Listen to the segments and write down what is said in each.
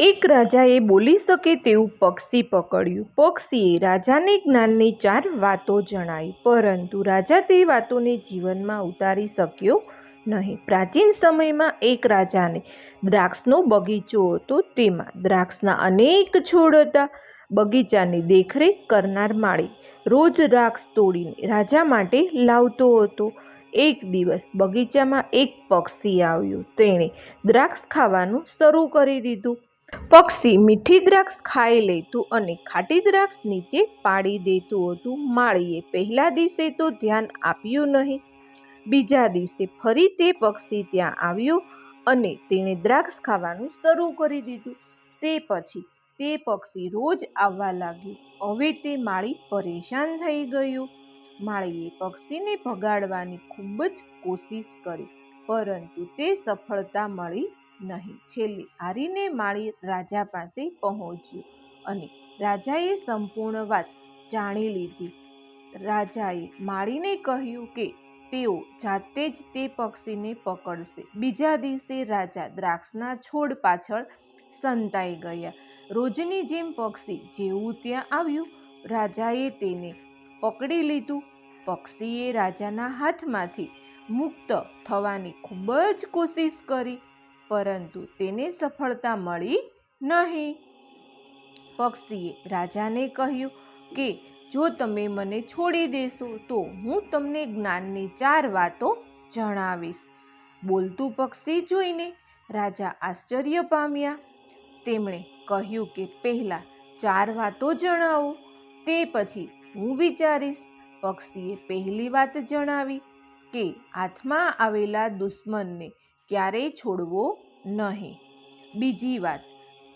એક રાજાએ બોલી શકે તેવું પક્ષી પકડ્યું. પક્ષીએ રાજાને જ્ઞાનની ચાર વાતો જણાવી, પરંતુ રાજા તે વાતોને જીવનમાં ઉતારી શક્યો નહીં. પ્રાચીન સમયમાં એક રાજાને દ્રાક્ષનો બગીચો હતો, તેમાં દ્રાક્ષના અનેક છોડ હતા. બગીચાની દેખરેખ કરનાર માળી રોજ દ્રાક્ષ તોડીને રાજા માટે લાવતો હતો. એક દિવસ બગીચામાં એક પક્ષી આવ્યું. તેણે દ્રાક્ષ ખાવાનું શરૂ કરી દીધું. પક્ષી મીઠી દ્રાક્ષ ખાઈ લેતું અને ખાટી દ્રાક્ષ નીચે પાડી દેતું હતું. માળીએ પહેલા દિવસે તો ધ્યાન આપ્યું નહીં. બીજા દિવસે ફરી તે પક્ષી ત્યાં આવ્યું અને તેણે દ્રાક્ષ ખાવાનું શરૂ કરી દીધું. તે પછી તે પક્ષી રોજ આવવા લાગ્યું. હવે તે માળી પરેશાન થઈ ગયું. માળીએ પક્ષીને ભગાડવાની ખૂબ જ કોશિશ કરી, પરંતુ તે સફળતા મળી નહીં. છેલ્લે હારીને માળી રાજા પાસે પહોંચ્યો અને રાજાએ સંપૂર્ણ વાત જાણી લીધી. રાજાએ માળીને કહ્યું કે તેઓ જાતે જ તે પક્ષીને પકડશે. બીજા દિવસે રાજા દ્રાક્ષના છોડ પાછળ સંતાઈ ગયા. રોજની જેમ પક્ષી જેવું ત્યાં આવ્યું. રાજાએ તેને પકડી લીધું. પક્ષીએ રાજાના હાથમાંથી મુક્ત થવાની ખૂબ જ કોશિશ કરી. પરંતુ તેને સફળતા મળી નહીં. પક્ષીએ રાજાને કહ્યું કે, જો તમે મને છોડી દેશો, તો હું તમને જ્ઞાનની ચાર વાતો જણાવીશ. બોલતું પક્ષી જોઈને રાજા આશ્ચર્ય પામ્યા. તેમણે કહ્યું કે, પહેલાં ચાર વાતો જણાવો, તે પછી હું વિચારીશ. પક્ષીએ પહેલી વાત જણાવી કે હાથમાં આવેલા દુશ્મનને ક્યારેય છોડવો નહીં. બીજી વાત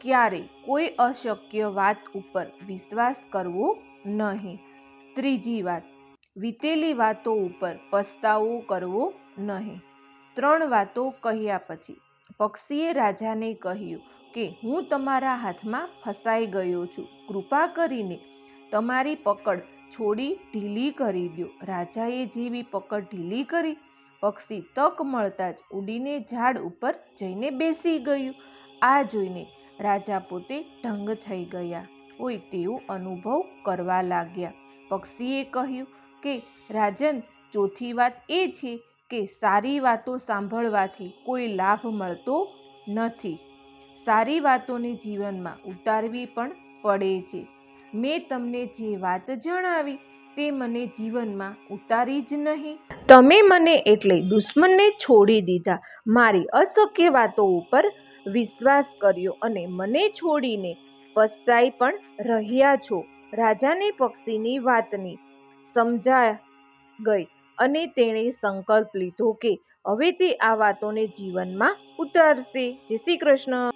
ક્યારેય કોઈ અશક્ય વાત ઉપર વિશ્વાસ કરવો નહીં. ત્રીજી વાત, વીતેલી વાતો ઉપર પસ્તાવો કરવો નહીં. ત્રણ વાતો કહ્યા પછી, પક્ષીએ રાજાને કહ્યું કે, હું તમારા હાથમાં ફસાઈ ગયો છું. કૃપા કરીને તમારી પકડ છોડી ઢીલી કરી દો રાજાએ જેવી પકડ ઢીલી કરી પક્ષી તક મળતા જ ઉડીને ઝાડ ઉપર જઈને બેસી ગયું. આ જોઈને રાજા પોતે ઢંગ થઈ ગયા. હોય તેવું અનુભવ કરવા લાગ્યા. પક્ષીએ કહ્યું કે, રાજન, ચોથી વાત એ છે કે સારી વાતો સાંભળવાથી કોઈ લાભ મળતો નથી. સારી વાતોને જીવનમાં ઉતારવી પણ પડે છે. મેં તમને જે વાત જણાવી તે મને જીવનમાં ઉતારી જ નહીં. તમે મને એટલે દુશ્મનને છોડી દીધા. મારી અશક્ય વાતો ઉપર વિશ્વાસ કર્યો અને મને છોડીને પસ્તાઈ પણ રહ્યા છો. રાજાને પક્ષીની વાતની સમજા ગઈ અને તેણે સંકલ્પ લીધો કે હવે તે આ વાતોને જીવનમાં ઉતારશે. જય શ્રી કૃષ્ણ.